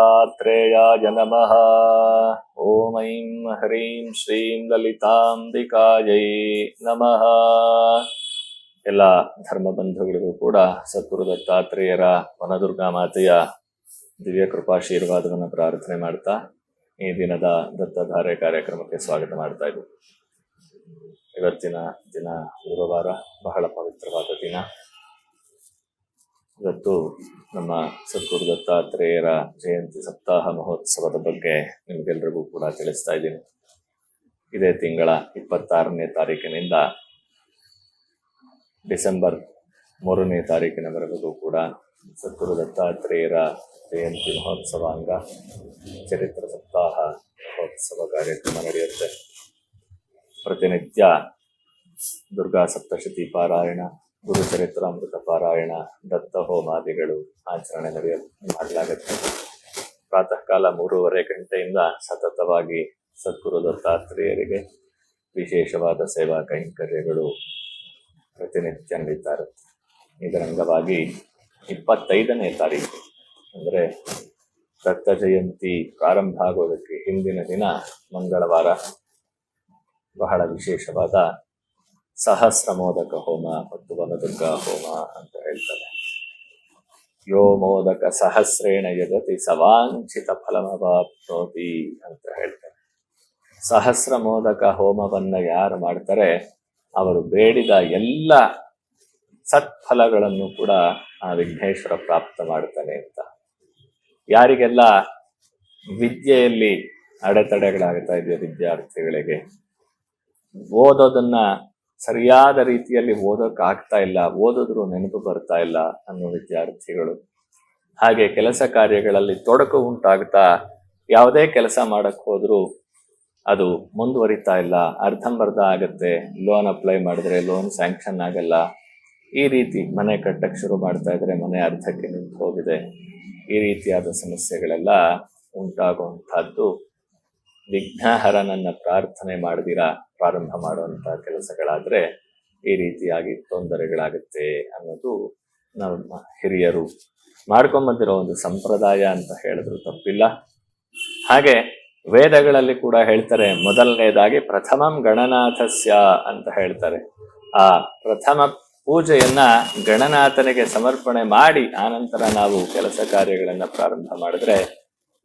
ದತ್ತಾತ್ರೇಯಾಯ ನಮಃ. ಓಂ ಐಂ ಹ್ರೀಂ ಶ್ರೀಂ ಲಲಿತಾಂಬಿಕಾಯೈ ನಮಃ. ಎಲ್ಲ ಧರ್ಮ ಬಂಧುಗಳಿಗೂ ಕೂಡ ಸದ್ಗುರು ದತ್ತಾತ್ರೇಯರ ವನದುರ್ಗಾ ಮಾತೆಯ ದಿವ್ಯ ಕೃಪಾಶೀರ್ವಾದವನ್ನು ಪ್ರಾರ್ಥನೆ ಮಾಡ್ತಾ ಈ ದಿನದ ದತ್ತಧಾರೆ ಕಾರ್ಯಕ್ರಮಕ್ಕೆ ಸ್ವಾಗತ ಮಾಡ್ತಾ ಇದ್ದೀವಿ ಇವತ್ತಿನ ದಿನ ಗುರುವಾರ ಬಹಳ ಪವಿತ್ರವಾದ ದಿನ. ಇವತ್ತು ನಮ್ಮ ಸದ್ಗುರು ದತ್ತಾತ್ರೇಯರ ಜಯಂತಿ ಸಪ್ತಾಹ ಮಹೋತ್ಸವದ ಬಗ್ಗೆ ನಿಮಗೆಲ್ರಿಗೂ ಕೂಡ ತಿಳಿಸ್ತಾ ಇದ್ದೀನಿ. ಇದೇ ತಿಂಗಳ ಇಪ್ಪತ್ತಾರನೇ ತಾರೀಕಿನಿಂದ ಡಿಸೆಂಬರ್ ಮೂರನೇ ತಾರೀಕಿನವರೆಗೂ ಕೂಡ ಸದ್ಗುರು ದತ್ತಾತ್ರೇಯರ ಜಯಂತಿ ಮಹೋತ್ಸವ ಅಂಗ ಚರಿತ್ರ ಸಪ್ತಾಹ ಮಹೋತ್ಸವ ಕಾರ್ಯಕ್ರಮ ನಡೆಯುತ್ತೆ. ಪ್ರತಿನಿತ್ಯ ದುರ್ಗಾ ಸಪ್ತಶತಿ ಪಾರಾಯಣ ಗುರುಚರಿತ್ರಾಮೃತ ಪಾರಾಯಣ, ದತ್ತ ಹೋಮಾದಿಗಳು ಆಚರಣೆ ನಡೆಯ ಮಾಡಲಾಗುತ್ತೆ. ಪ್ರಾತಃ ಕಾಲ ಮೂರುವರೆ ಗಂಟೆಯಿಂದ ಸತತವಾಗಿ ಸದ್ಗುರು ದತ್ತಾತ್ರೇಯರಿಗೆ ವಿಶೇಷವಾದ ಸೇವಾ ಕೈಂಕರ್ಯಗಳು ಪ್ರತಿನಿತ್ಯ ನಡೀತಾ ಇರುತ್ತೆ. ಇದರ ಅಂಗವಾಗಿ ಇಪ್ಪತ್ತೈದನೇ ತಾರೀಕು, ಅಂದರೆ ದತ್ತ ಜಯಂತಿ ಪ್ರಾರಂಭ ಆಗೋದಕ್ಕೆ ಹಿಂದಿನ ದಿನ ಮಂಗಳವಾರ ಬಹಳ ವಿಶೇಷವಾದ ಸಹಸ್ರ ಮೋದಕ ಹೋಮ ಮತ್ತು ವನದುರ್ಗ ಹೋಮ ಅಂತ ಹೇಳ್ತಾರೆ. ಯೋ ಮೋದಕ ಸಹಸ್ರೇಣ ಯದತಿ ಸವಾಂಛಿತ ಫಲಮವಾಪ್ನೋತಿ ಅಂತ ಹೇಳ್ತಾರೆ. ಸಹಸ್ರ ಮೋದಕ ಹೋಮವನ್ನ ಯಾರು ಮಾಡ್ತಾರೆ? ಅವರು ಬೇಡಿದ ಎಲ್ಲ ಸತ್ಫಲಗಳನ್ನು ಕೂಡ ಆ ವಿಘ್ನೇಶ್ವರ ಪ್ರಾಪ್ತ ಮಾಡ್ತಾನೆ ಅಂತ. ಯಾರಿಗೆಲ್ಲ ವಿದ್ಯೆಯಲ್ಲಿ ಅಡೆತಡೆಗಳಾಗ್ತಾ ಇದೆಯೋ ವಿದ್ಯಾರ್ಥಿಗಳಿಗೆ, ಓದೋದನ್ನ ಸರಿಯಾದ ರೀತಿಯಲ್ಲಿ ಓದೋಕ್ಕಾಗ್ತಾ ಇಲ್ಲ, ಓದಿದ್ರು ನೆನಪು ಬರ್ತಾ ಇಲ್ಲ ಅನ್ನೋ ವಿದ್ಯಾರ್ಥಿಗಳು. ಹಾಗೆ ಕೆಲಸ ಕಾರ್ಯಗಳಲ್ಲಿ ತೊಡಕು ಉಂಟಾಗ್ತಾ ಯಾವುದೇ ಕೆಲಸ ಮಾಡಕ್ಕೆ ಹೋದರೂ ಅದು ಮುಂದುವರಿತಾ ಇಲ್ಲ ಅರ್ಧಂಬರ್ಧ ಆಗುತ್ತೆ ಲೋನ್ ಅಪ್ಲೈ ಮಾಡಿದ್ರೆ ಲೋನ್ ಸ್ಯಾಂಕ್ಷನ್ ಆಗಲ್ಲ. ಈ ರೀತಿ ಮನೆ ಕಟ್ಟಕ್ಕೆ ಶುರು ಮಾಡ್ತಾ ಇದ್ರೆ ಮನೆ ಅರ್ಧಕ್ಕೆ ನಿಂತು ಹೋಗಿದೆ. ಈ ರೀತಿಯಾದ ಸಮಸ್ಯೆಗಳೆಲ್ಲ ಉಂಟಾಗುವಂಥದ್ದು. ವಿಘ್ನಹರನನ್ನು ಪ್ರಾರ್ಥನೆ ಮಾಡದಿರ ಪ್ರಾರಂಭ ಮಾಡುವಂತ ಕೆಲಸಗಳಾದ್ರೆ ಈ ರೀತಿಯಾಗಿ ತೊಂದರೆಗಳಾಗುತ್ತೆ ಅನ್ನೋದು ನಮ್ಮ ಹಿರಿಯರು ಮಾಡ್ಕೊಂಬಂದಿರೋ ಒಂದು ಸಂಪ್ರದಾಯ ಅಂತ ಹೇಳಿದ್ರು ತಪ್ಪಿಲ್ಲ. ಹಾಗೆ ವೇದಗಳಲ್ಲಿ ಕೂಡ ಹೇಳ್ತಾರೆ, ಮೊದಲನೇದಾಗಿ ಪ್ರಥಮಂ ಗಣನಾಥಸ್ಯ ಅಂತ ಹೇಳ್ತಾರೆ. ಆ ಪ್ರಥಮ ಪೂಜೆಯನ್ನ ಗಣನಾಥನಿಗೆ ಸಮರ್ಪಣೆ ಮಾಡಿ ಆನಂತರ ನಾವು ಕೆಲಸ ಕಾರ್ಯಗಳನ್ನ ಪ್ರಾರಂಭ ಮಾಡಿದ್ರೆ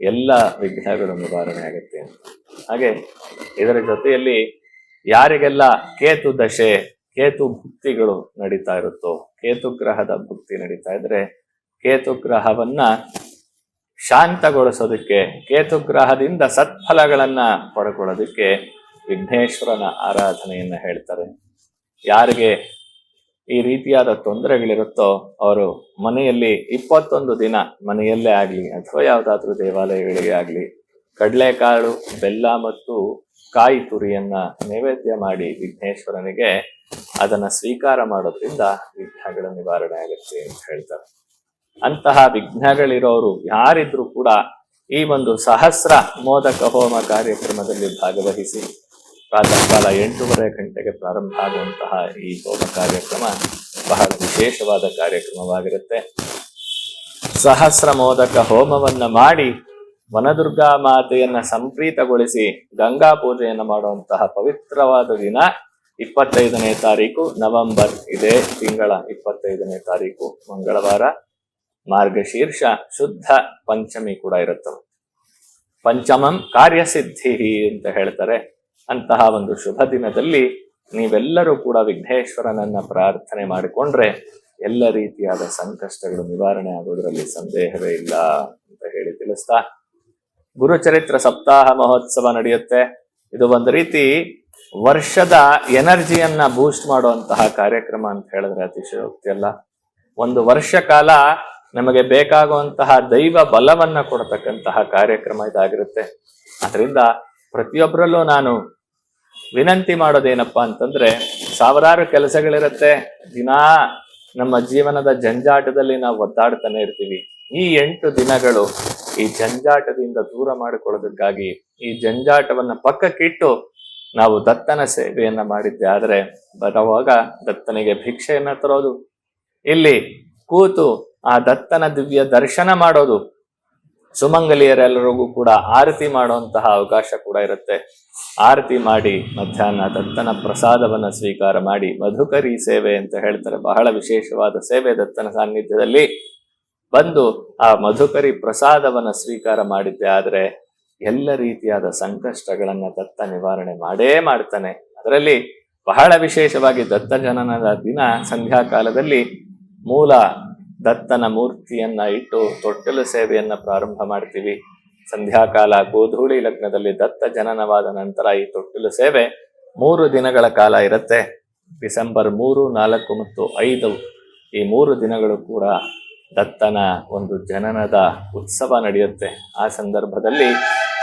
ಎಲ್ಲ ವಿಘ್ನಗಳು ನಿವಾರಣೆ ಆಗುತ್ತೆ ಅಂತ. ಹಾಗೆ ಇದರ ಜೊತೆಯಲ್ಲಿ ಯಾರಿಗೆಲ್ಲ ಕೇತು ದಶೆ, ಕೇತು ಭುಕ್ತಿಗಳು ನಡೀತಾ ಇರುತ್ತೋ, ಕೇತು ಗ್ರಹದ ಭುಕ್ತಿ ನಡೀತಾ ಇದ್ರೆ ಕೇತು ಗ್ರಹವನ್ನ ಶಾಂತಗೊಳಿಸೋದಕ್ಕೆ, ಕೇತು ಗ್ರಹದಿಂದ ಸತ್ಫಲಗಳನ್ನ ಪಡ್ಕೊಳ್ಳೋದಕ್ಕೆ ವಿಘ್ನೇಶ್ವರನ ಆರಾಧನೆಯನ್ನ ಹೇಳ್ತಾರೆ. ಯಾರಿಗೆ ಈ ರೀತಿಯಾದ ತೊಂದರೆಗಳಿರುತ್ತೋ ಅವರು ಮನೆಯಲ್ಲಿ ಇಪ್ಪತ್ತೊಂದು ದಿನ ಮನೆಯಲ್ಲೇ ಆಗಲಿ, ಅಥವಾ ಯಾವುದಾದ್ರೂ ದೇವಾಲಯಗಳಿಗೆ ಆಗಲಿ, ಕಡಲೆಕಾಳು, ಬೆಲ್ಲ ಮತ್ತು ಕಾಯಿ ತುರಿಯನ್ನ ನೈವೇದ್ಯ ಮಾಡಿ ವಿಘ್ನೇಶ್ವರನಿಗೆ ಅದನ್ನ ಸ್ವೀಕಾರ ಮಾಡೋದ್ರಿಂದ ವಿಘ್ನಗಳ ನಿವಾರಣೆ ಆಗುತ್ತೆ ಅಂತ ಹೇಳ್ತಾರೆ. ಅಂತಹ ವಿಘ್ನಗಳಿರೋರು ಯಾರಿದ್ರು ಕೂಡ ಈ ಒಂದು ಸಹಸ್ರ ಮೋದಕ ಹೋಮ ಕಾರ್ಯಕ್ರಮದಲ್ಲಿ ಭಾಗವಹಿಸಿ ಪ್ರಾತಃ ಕಾಲ ಎಂಟೂವರೆ ಗಂಟೆಗೆ ಪ್ರಾರಂಭ ಆಗುವಂತಹ ಈ ಹೋಮ ಕಾರ್ಯಕ್ರಮ ಬಹಳ ವಿಶೇಷವಾದ ಕಾರ್ಯಕ್ರಮವಾಗಿರುತ್ತೆ. ಸಹಸ್ರ ಮೋದಕ ಹೋಮವನ್ನ ಮಾಡಿ ವನದುರ್ಗಾ ಮಾತೆಯನ್ನ ಸಂಪ್ರೀತಗೊಳಿಸಿ ಗಂಗಾ ಪೂಜೆಯನ್ನು ಮಾಡುವಂತಹ ಪವಿತ್ರವಾದ ದಿನ ಇಪ್ಪತ್ತೈದನೇ ತಾರೀಕು ನವೆಂಬರ್ ಇದೇ ತಿಂಗಳ ಇಪ್ಪತ್ತೈದನೇ ತಾರೀಕು. ಮಂಗಳವಾರ ಮಾರ್ಗಶೀರ್ಷ ಶುದ್ಧ ಪಂಚಮಿ ಕೂಡ ಇರುತ್ತವೆ ಪಂಚಮಂ ಕಾರ್ಯಸಿದ್ಧಿ ಅಂತ ಹೇಳ್ತಾರೆ. ಅಂತಹ ಒಂದು ಶುಭ ದಿನದಲ್ಲಿ ನೀವೆಲ್ಲರೂ ಕೂಡ ವಿಘ್ನೇಶ್ವರನನ್ನ ಪ್ರಾರ್ಥನೆ ಮಾಡಿಕೊಂಡ್ರೆ ಎಲ್ಲ ರೀತಿಯಾದ ಸಂಕಷ್ಟಗಳು ನಿವಾರಣೆ ಆಗೋದ್ರಲ್ಲಿ ಸಂದೇಹವೇ ಇಲ್ಲ ಅಂತ ಹೇಳಿ ತಿಳಿಸ್ತಾ ಗುರುಚರಿತ್ರ ಸಪ್ತಾಹ ಮಹೋತ್ಸವ ನಡೆಯುತ್ತೆ. ಇದು ಒಂದು ರೀತಿ ವರ್ಷದ ಎನರ್ಜಿಯನ್ನ ಬೂಸ್ಟ್ ಮಾಡುವಂತಹ ಕಾರ್ಯಕ್ರಮ ಅಂತ ಹೇಳಿದ್ರೆ ಅತಿಶಯೋಕ್ತಿ ಅಲ್ಲ. ಒಂದು ವರ್ಷ ಕಾಲ ನಮಗೆ ಬೇಕಾಗುವಂತಹ ದೈವ ಬಲವನ್ನ ಕೊಡತಕ್ಕಂತಹ ಕಾರ್ಯಕ್ರಮ ಇದಾಗಿರುತ್ತೆ. ಅದರಿಂದ ಪ್ರತಿಯೊಬ್ಬರಲ್ಲೂ ನಾನು ವಿನಂತಿ ಮಾಡೋದೇನಪ್ಪ ಅಂತಂದ್ರೆ ಸಾವಿರಾರು ಕೆಲಸಗಳಿರುತ್ತೆ. ದಿನಾ ನಮ್ಮ ಜೀವನದ ಜಂಜಾಟದಲ್ಲಿ ನಾವು ಒದ್ದಾಡ್ತಾನೆ ಇರ್ತೀವಿ. ಈ ಎಂಟು ದಿನಗಳು ಈ ಜಂಜಾಟದಿಂದ ದೂರ ಮಾಡಿಕೊಳ್ಳೋದಕ್ಕಾಗಿ ಈ ಜಂಜಾಟವನ್ನ ಪಕ್ಕಕ್ಕಿಟ್ಟು ನಾವು ದತ್ತನ ಸೇವೆಯನ್ನ ಮಾಡಿದ್ದೆ. ಆದ್ರೆ ಬರುವಾಗ ದತ್ತನಿಗೆ ಭಿಕ್ಷೆಯನ್ನ ತರೋದು, ಇಲ್ಲಿ ಕೂತು ಆ ದತ್ತನ ದಿವ್ಯ ದರ್ಶನ ಮಾಡೋದು, ಸುಮಂಗಲಿಯರೆಲ್ಲರಿಗೂ ಕೂಡ ಆರತಿ ಮಾಡುವಂತಹ ಅವಕಾಶ ಕೂಡ ಇರುತ್ತೆ. ಆರತಿ ಮಾಡಿ ಮಧ್ಯಾಹ್ನ ದತ್ತನ ಪ್ರಸಾದವನ್ನ ಸ್ವೀಕಾರ ಮಾಡಿ ಮಧುಕರಿ ಸೇವೆ ಅಂತ ಹೇಳ್ತಾರೆ. ಬಹಳ ವಿಶೇಷವಾದ ಸೇವೆ ದತ್ತನ ಸಾನ್ನಿಧ್ಯದಲ್ಲಿ. ಬಂದು ಆ ಮಧುಕರಿ ಪ್ರಸಾದವನ್ನು ಸ್ವೀಕಾರ ಮಾಡಿದ್ದೆ. ಆದರೆ ಎಲ್ಲ ರೀತಿಯಾದ ಸಂಕಷ್ಟಗಳನ್ನು ದತ್ತ ನಿವಾರಣೆ ಮಾಡೇ ಮಾಡ್ತಾನೆ. ಅದರಲ್ಲಿ ಬಹಳ ವಿಶೇಷವಾಗಿ ದತ್ತ ಜನನದ ದಿನ ಸಂಧ್ಯಾಕಾಲದಲ್ಲಿ ಮೂಲ ದತ್ತನ ಮೂರ್ತಿಯನ್ನ ಇಟ್ಟು ತೊಟ್ಟಲು ಸೇವೆಯನ್ನ ಪ್ರಾರಂಭ ಮಾಡ್ತೀವಿ. ಸಂಧ್ಯಾಕಾಲ ಗೋಧೂಳಿ ಲಗ್ನದಲ್ಲಿ ದತ್ತ ಜನನವಾದ ನಂತರ ಈ ತೊಟ್ಟಿಲು ಸೇವೆ ಮೂರು ದಿನಗಳ ಕಾಲ ಇರುತ್ತೆ. ಡಿಸೆಂಬರ್ ಮೂರು, ನಾಲ್ಕು ಮತ್ತು ಐದು ಈ ಮೂರು ದಿನಗಳು ಕೂಡ ದತ್ತನ ಒಂದು ಜನನದ ಉತ್ಸವ ನಡೆಯುತ್ತೆ. ಆ ಸಂದರ್ಭದಲ್ಲಿ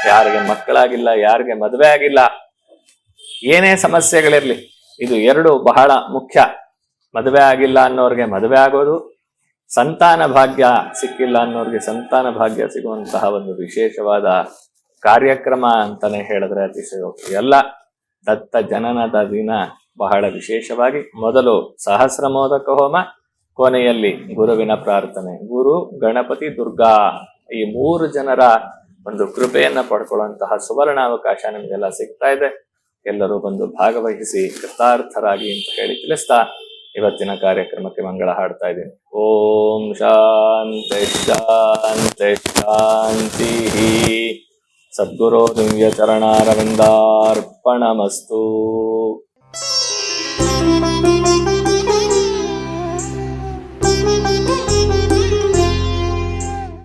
ಯಾರಿಗೆ ಮಕ್ಕಳಾಗಿಲ್ಲ, ಯಾರಿಗೆ ಮದುವೆ ಆಗಿಲ್ಲ, ಏನೇ ಸಮಸ್ಯೆಗಳಿರಲಿ, ಇದು ಎರಡು ಬಹಳ ಮುಖ್ಯ. ಮದುವೆ ಆಗಿಲ್ಲ ಅನ್ನೋರಿಗೆ ಮದುವೆ ಆಗೋದು, ಸಂತಾನ ಭಾಗ್ಯ ಸಿಕ್ಕಿಲ್ಲ ಅನ್ನೋರಿಗೆ ಸಂತಾನ ಭಾಗ್ಯ ಸಿಗುವಂತಹ ಒಂದು ವಿಶೇಷವಾದ ಕಾರ್ಯಕ್ರಮ ಅಂತಾನೆ ಹೇಳಿದ್ರೆ ಅತಿಶಯೋಕ್ತಿ. ಎಲ್ಲ ದತ್ತ ಜನನದ ದಿನ ಬಹಳ ವಿಶೇಷವಾಗಿ ಮೊದಲು ಸಹಸ್ರ ಮೋದಕ ಹೋಮ ಕೊನೆಯಲ್ಲಿ ಗುರುವಿನ ಪ್ರಾರ್ಥನೆ. ಗುರು, ಗಣಪತಿ, ದುರ್ಗಾ, ಈ ಮೂರು ಜನರ ಒಂದು ಕೃಪೆಯನ್ನ ಪಡ್ಕೊಳ್ಳುವಂತಹ ಸುವರ್ಣ ಅವಕಾಶ ನಿಮಗೆಲ್ಲ ಸಿಗ್ತಾ ಇದೆ. ಎಲ್ಲರೂ ಬಂದು ಭಾಗವಹಿಸಿ ಕೃತಾರ್ಥರಾಗಿ ಅಂತ ಹೇಳಿ ತಿಳಿಸ್ತಾ ಇವತ್ತಿನ ಕಾರ್ಯಕ್ರಮಕ್ಕೆ ಮಂಗಳ ಹಾಡ್ತಾ ಇದ್ದೀನಿ. ಓಂ ಶಾಂತಿ ಶಾಂತಿ ಶಾಂತಿ. ಸದ್ಗುರೋ ದಿವ್ಯ ಚರಣಾರವಿಂದಾರ್ಪಣಮಸ್ತು.